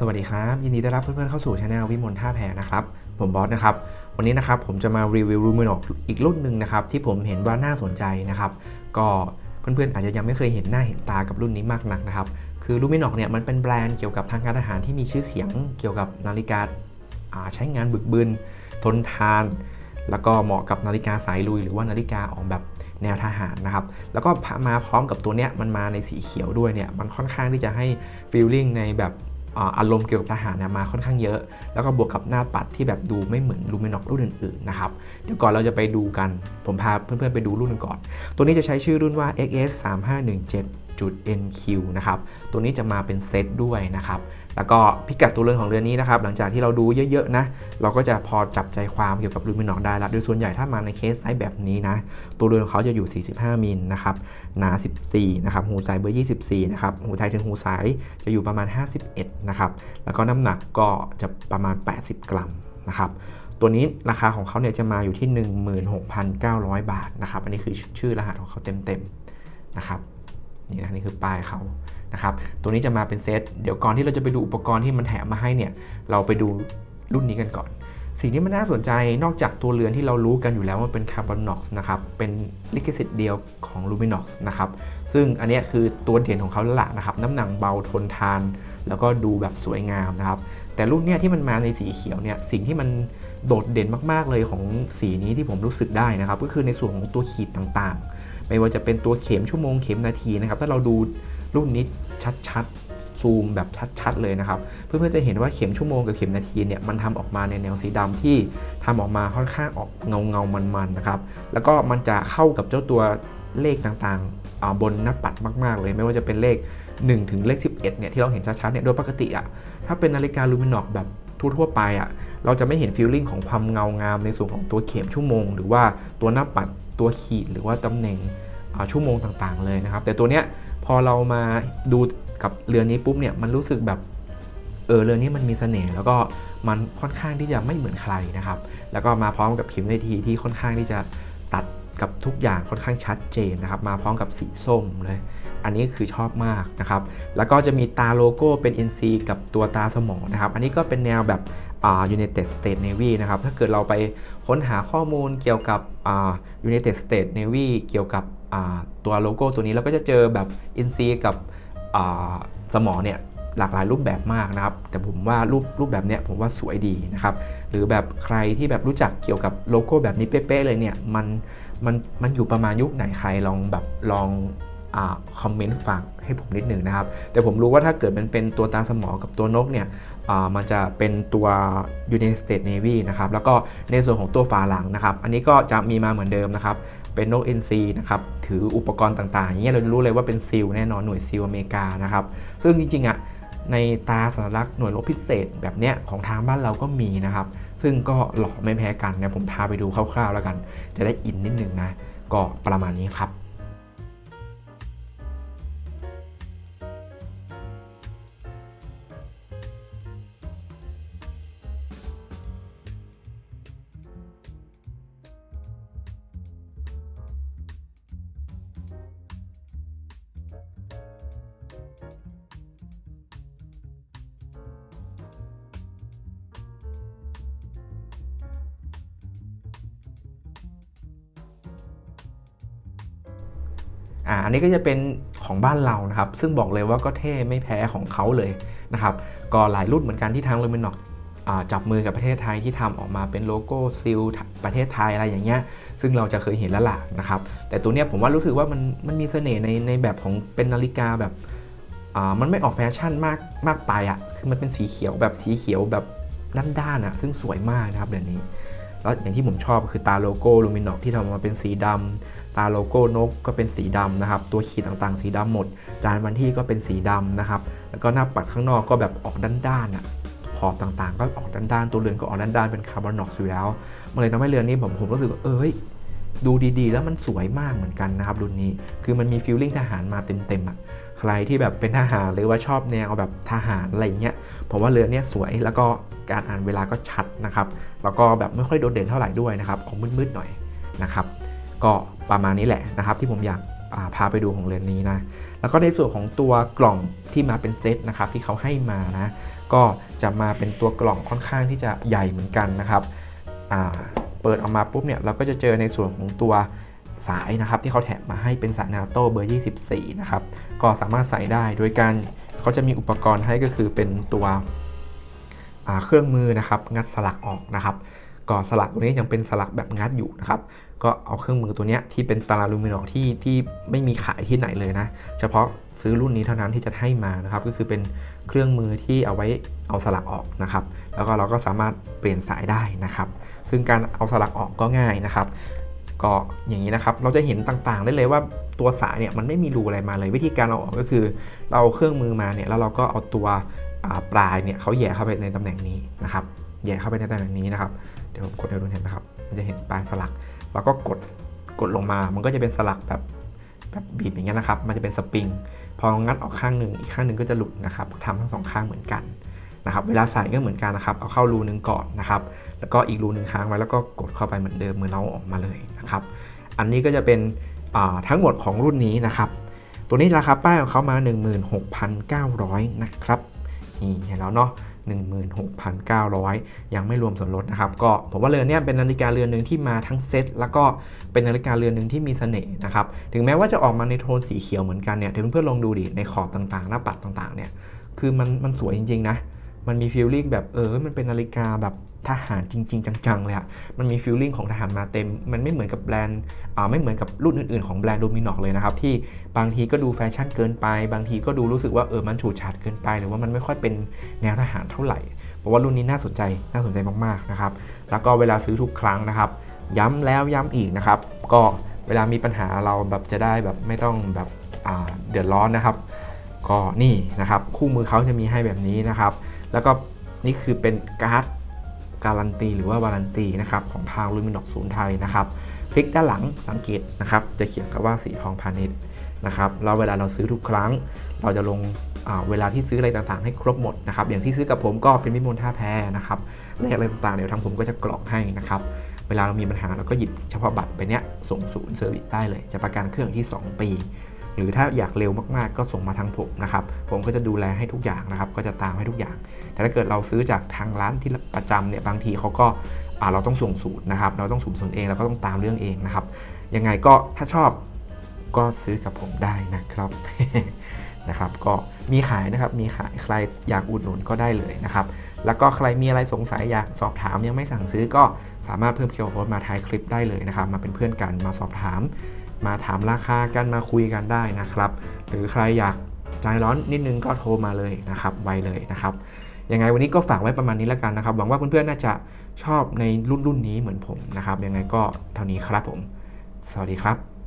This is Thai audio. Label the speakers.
Speaker 1: สวัสดีครับ ยินดีต้อนรับเพื่อนๆเข้าสู่ช anel วิมลท่าแพนะครับ ผมบอสนะครับ วันนี้นะครับผมจะมารีวิวรูมินอกอีกรุ่นหนึ่งนะครับ ที่ผมเห็นว่าน่าสนใจนะครับ ก็เพื่อนๆอาจจะยังไม่เคยเห็นหน้าเห็นตากับรุ่นนี้มากนักนะครับ คือลูมินอกเนี่ยมันเป็นแบรนด์เกี่ยวกับทางการทหารที่มีชื่อเสียงเกี่ยวกับนาฬิกาาใช้งานบึกบึนทนทาน แล้วก็เหมาะกับนาฬิกาสายลุย หรือว่านาฬิกาออกแบบแนวทหารนะครับ แล้วก็มาพร้อมกับตัวเนี้ยมันมาในสีเขียวด้วยเนี่ยมันค่อนข้างที่จะให้ฟีลลิ่งในแบบ อารมณ์เกี่ยวกับทหารมาค่อนข้างเยอะ แล้วก็บวกกับหน้าปัดที่แบบดูไม่เหมือนลูมินอกรุ่นอื่นๆนะครับเดี๋ยวก่อนเราจะไปดูกันผมพาเพื่อนๆไปดูรุ่นหนึงก่อน ตัวนี้จะใช้ชื่อรุ่นว่า XS 3 5 1 7 NQ นะครับตัวนี้จะมาเป็นเซตด้วยนะครับแล้วก็พิกัดตัวเรือนของเรือนนี้นะครับหลังจากที่เราดูเยอะๆนะเราก็จะพอจับใจความเกี่ยวกับลูมินอกได้ละโดยส่วนใหญ่ถ้ามาในเคสไซส์แบบนี้นะตัวเรือนของเขาจะอยู่ 45 มิลนะครับหนา 14นะครับหูสายเบอร์ 24นะครับหูไทยถึงหูสายจะอยู่ประมาณ 51นะครับแล้วก็น้ำหนักก็จะประมาณ 80 กรัมนะครับตัวนี้ราคาของเขาเนี่ยจะมาอยู่ที่ 16,900 บาทนะครับ อันนี้คือชื่อรหัสของเขาเต็มๆนะครับ นี่นะนี่คือป้ายเขานะครับตัวนี้จะมาเป็นเซตเดี๋ยวก่อนที่เราจะไปดูอุปกรณ์ที่มันแถมมาให้เนี่ยเราไปดูรุ่นนี้กันก่อน สิ่งที่มันน่าสนใจนอกจากตัวเรือนที่เรารู้กันอยู่แล้วว่าเป็นคาร์บอนน็อกซ์นะครับเป็นลิขสิทธิ์เดียวของ Luminox นะครับซึ่งอันนี้คือตัวเด่นของเขาแล้วล่ะนะครับน้ำหนักเบาทนทาน แล้วก็ดูแบบสวยงามนะครับแต่รุ่นเนี้ยที่มันมาในสีเขียวเนี่ยสิ่งที่มันโดดเด่นมากๆเลยของสีนี้ที่ผมรู้สึกได้นะครับก็คือในส่วนของตัวขีดต่างๆ ไม่ว่าจะเป็นตัวเข็มชั่วโมงเข็มนาทีนะครับถ้าเราดูรุ่นนี้ชัดๆซูมแบบชัดๆเลยนะครับเพื่อนๆจะเห็นว่าเข็มชั่วโมงกับเข็มนาทีเนี่ยมันทำออกมาในแนวสีดำที่ทำออกมาค่อนข้างออกเงาเงามันๆนะครับแล้วก็มันจะเข้ากับเจ้าตัวเลขต่างๆบนหน้าปัดมากๆ เลยไม่ว่าจะเป็นเลข 1 ถึงเลข 11เนี่ยที่เราเห็นชัดๆเนี่ยโดยปกติอะถ้าเป็นนาฬิกาลูมินอกแบบทั่วๆไปอะเราจะไม่เห็นฟีลลิ่งของความเงางามในส่วนของตัวเข็มชั่วโมง หรือว่าตัวหน้าปัด ตัวขีดหรือว่าตำแหน่งชั่วโมงต่างๆ เลยนะครับ แต่ตัวเนี้ยพอเรามาดูกับเรือนนี้ปุ๊บเนี่ยมันรู้สึกแบบเออเรือนนี้มันมีเสน่ห์แล้วก็มันค่อนข้างที่จะไม่เหมือนใครนะครับ แล้วก็มาพร้อมกับเข็มเวทีที่ค่อนข้างที่จะตัด กับทุกอย่างค่อนข้างชัดเจนนะครับ มาพร้อมกับสีส้มเลย อันนี้คือชอบมากนะครับ แล้วก็จะมีตาโลโก้เป็น NC กับตัวตาสมองนะครับ อันนี้ก็เป็นแนวแบบ United States Navy นะครับ ถ้าเกิดเราไปค้นหาข้อมูลเกี่ยวกับ United States Navy เกี่ยวกับตัวโลโก้ตัวนี้เราก็จะเจอแบบ NC กับสมองเนี่ยหลากหลายรูปแบบมากนะครับ แต่ผมว่ารูปรูปแบบเนี้ยผมว่าสวยดีนะครับ หรือแบบใครที่แบบรู้จักเกี่ยวกับโลโก้แบบนี้เป๊ะๆเลยเนี่ย มัน มันมันอยู่ประมาณยุคไหนใครลองแบบลองอคอมเมนต์ฝากให้ผมนิดหนึ่งนะครับ แต่ผมรู้ว่าถ้าเกิดมันเป็นตัวตาสมอกับตัวนกเนี่ยมันจะเป็นตัว United States Navy นะครับ แล้วก็ในส่วนของตัวฝาหลังนะครับ อันนี้ก็จะมีมาเหมือนเดิมนะครับ เป็นนก NC นะครับ ถืออุปกรณ์ต่างๆอย่างเงี้ยเราจะรู้เลยว่าเป็นซิลแน่นอนหน่วยซิลอเมริกานะครับ ซึ่งจริงๆอะ ในตาสัญลักษณ์หน่วยรบพิเศษแบบเนี้ยของทางบ้านเราก็มีนะครับ ซึ่งก็หล่อไม่แพ้กันเนี่ยผมพาไปดูคร่าวๆแล้วกัน จะได้อินนิดนึงนะ ก็ประมาณนี้ครับ อ่าอันนี้ก็จะเป็นของบ้านเรานะครับ ซึ่งบอกเลยว่าก็เท่ไม่แพ้ของเขาเลยนะครับ ก็หลายรุ่นเหมือนกันที่ทางลูมินอกจับมือกับประเทศไทยที่ทำออกมาเป็นโลโก้ซิลประเทศไทยอะไรอย่างเงี้ย ซึ่งเราจะเคยเห็นแล้วล่ะนะครับ แต่ตัวเนี้ยผมว่ารู้สึกว่ามันมันมีเสน่ห์ในในแบบของเป็นนาฬิกาแบบมันไม่ออกแฟชั่นมากมากไปอะ่ะ คือมันเป็นสีเขียวแบบสีเขียวแบบด้านๆอะ ซึ่งสวยมากนะครับเดี๋ยวนี้ แล้วอย่างที่ผมชอบคือตาโลโก้ลูมินอกที่ทำออกมาเป็นสีดำ ตาโลโก้นกก็เป็นสีดำนะครับ ตัวขีดต่างๆ สีดำหมด จานวันที่ก็เป็นสีดำนะครับ แล้วก็หน้าปัดข้างนอกก็แบบออกด้านๆอะขอบต่างๆ ก็ออกด้านๆ ตัวเรือนก็ออกด้านๆ เป็นคาร์บอนน็อกซ์อยู่แล้ว มันเลยทำให้เรือนนี้ผมผมรู้สึกว่าเออเฮ้ยดูดีๆ แล้วมันสวยมากเหมือนกันนะครับรุ่นนี้ คือมันมีฟิลลิ่งทหารมาเต็มๆอะ ใครที่แบบเป็นทหารหรือว่าชอบแนวแบบทหารอะไรเงี้ย ผมว่าเรือเนี้ยสวยแล้วก็การอ่านเวลาก็ชัดนะครับ แล้วก็แบบไม่ค่อยโดดเด่นเท่าไหร่ด้วยนะครับ ออกมืดๆหน่อยนะครับ ก็ประมาณนี้แหละนะครับ ที่ผมอยากาพาไปดูของเรือนนี้นะ แล้วก็ในส่วนของตัวกล่องที่มาเป็นเซตนะครับที่เขาให้มานะ ก็จะมาเป็นตัวกล่องค่อนข้างที่จะใหญ่เหมือนกันนะครับเปิดออกมาปุ๊บเนี่ยเราก็จะเจอในส่วนของตัวสายนะครับที่เขาแถมมาให้เป็นสายนาโต้เบอร์ 24 นะครับ ก็สามารถใส่ได้โดยการเขาจะมีอุปกรณ์ให้ก็คือเป็นตัวเครื่องมือนะครับ งัดสลักออกนะครับ ก็สลักตัวนี้ยังเป็นสลักแบบงัดอยู่นะครับก็เอาเครื่องมือตัวนี้ที่เป็นตาราลูมินอร์ที่ที่ไม่มีขายที่ไหนเลยนะ เฉพาะซื้อรุ่นนี้เท่านั้นที่จะให้มานะครับ ก็คือเป็นเครื่องมือที่เอาไว้เอาสลักออกนะครับ แล้วก็เราก็สามารถเปลี่ยนสายได้นะครับ ซึ่งการเอาสลักออกก็ง่ายนะครับ ก็อย่างนี้นะครับ เราจะเห็นต่างๆ ได้เลยว่าตัวสายเนี่ยมันไม่มีรูอะไรมาเลย วิธีการเอาออกก็คือ เราเอาเครื่องมือมาเนี่ยแล้วเราก็เอาตัวปลายเนี่ยเขาแย่เข้าไปในตำแหน่งนี้นะครับแย่เข้าไปในตำแหน่งนี้นะครับ ดี๋ยวผมกดให้ดูเห็นนะครับ มันจะเห็นปลายสลัก แล้วก็กดกดลงมา มันก็จะเป็นสลักแบบแบบบีบอย่างเงี้ยนะครับ มันจะเป็นสปริง พองัดออกข้างหนึ่งอีกข้างหนึ่งก็จะหลุดนะครับทำทั้งสองข้างเหมือนกันนะครับ เวลาใส่ก็เหมือนกันนะครับ เอาเข้ารูหนึ่งก่อนนะครับ แล้วก็อีกรูหนึ่งค้างไว้แล้วก็กดเข้าไปเหมือนเดิมเหมือนเราอาออกมาเลยนะครับ อันนี้ก็จะเป็นทั้งหมดของรุ่นนี้นะครับ ตัวนี้ราคาป้ายของเขามา 16,900 นะครับ นี่เห็นแล้วเนาะ 16,900 ยังไม่รวมส่วนลดนะครับ ก็ผมว่าเรือนเนี้ยเป็นนาฬิกาเรือนหนึ่งที่มาทั้งเซ็ตแล้วก็เป็นนาฬิกาเรือนหนึ่งที่มีเสน่ห์นะครับ ถึงแม้ว่าจะออกมาในโทนสีเขียวเหมือนกันเนี่ยเดี๋ยวเพื่อนๆลองดูดิในขอบต่างๆ หน้าปัดต่างๆเนี่ยคือมันมันสวยจริงๆนะ มันมีฟีลลิ่งแบบเออมันเป็นนาฬิกาแบบทหารจริง ๆ จังๆเลยอะมันมีฟีลลิ่งของทหารมาเต็ม มันไม่เหมือนกับแบรนด์อ่าไม่เหมือนกับรุ่นอื่นๆของแบรนด์โดมินอกเลยนะครับ ที่บางทีก็ดูแฟชั่นเกินไป บางทีก็ดูรู้สึกว่าเออมันฉูดฉาดเกินไป หรือว่ามันไม่ค่อยเป็นแนวทหารเท่าไหร่เพราะว่ารุ่นนี้น่าสนใจน่าสนใจมากๆนะครับแล้วก็เวลาซื้อทุกครั้งนะครับ ย้ำแล้วย้ำอีกนะครับ ก็เวลามีปัญหาเราแบบจะได้แบบไม่ต้องแบบอ่าเดือดร้อนนะครับ ก็นี่นะครับคู่มือเขาจะมีให้แบบนี้นะครับ แล้วก็นี่คือเป็นการ์ดการันตีหรือว่า วารันตีนะครับของทางลูมินอกศูนย์ไทยนะครับคลิกด้านหลังสังเกตนะครับ จะเขียนคำว่าสีทองพาณิชย์นะครับแล้วเวลาเราซื้อทุกครั้ง เราจะลงเวลาที่ซื้ออะไรต่างๆ ให้ครบหมดนะครับอย่างที่ซื้อกับผมก็เป็นมิมลท่าแพนะครับเลขอะไรต่างๆเดี๋ยวทางผมก็จะกรอกให้นะครับเวลาเรามีปัญหาเราก็หยิบเฉพาะบัตรไปเนี้ยส่งศูนย์เซอร์วิสได้เลย จะประกันเครื่องที่ 2 ปี หรือถ้าอยากเร็วมากๆ ก็ส่งมาทางผมนะครับ ผมก็จะดูแลให้ทุกอย่างนะครับ ก็จะตามให้ทุกอย่าง แต่ถ้าเกิดเราซื้อจากทางร้านที่ประจำเนี่ยบางทีเขาก็าเราต้องส่งศูนย์นะครับ เราต้องส่งศูนเองเราก็ต้องตามเรื่องเองนะครับ ยังไงก็ถ้าชอบก็ซื้อกับผมได้นะครับนะครับก็มีขายนะครับมีขายใครอยากอุดหนุนก็ได้เลยนะครับ แล้วก็ใครมีอะไรสงสัยอยากสอบถามยังไม่สั่งซื้อก็สามารถเพิ่มเคียวโค้ดมาท้ายคลิปได้เลยนะครับ มาเป็นเพื่อนกันมาสอบถาม มาถามราคากันมาคุยกันได้นะครับ หรือใครอยากใจร้อนนิดนึงก็โทรมาเลยนะครับไวเลยนะครับยังไงวันนี้ก็ฝากไว้ประมาณนี้แล้วกันนะครับ หวังว่าเพื่อนๆน่าจะชอบในรุ่นรุ่นนี้เหมือนผมนะครับ ยังไงก็เท่านี้ครับผม สวัสดีครับ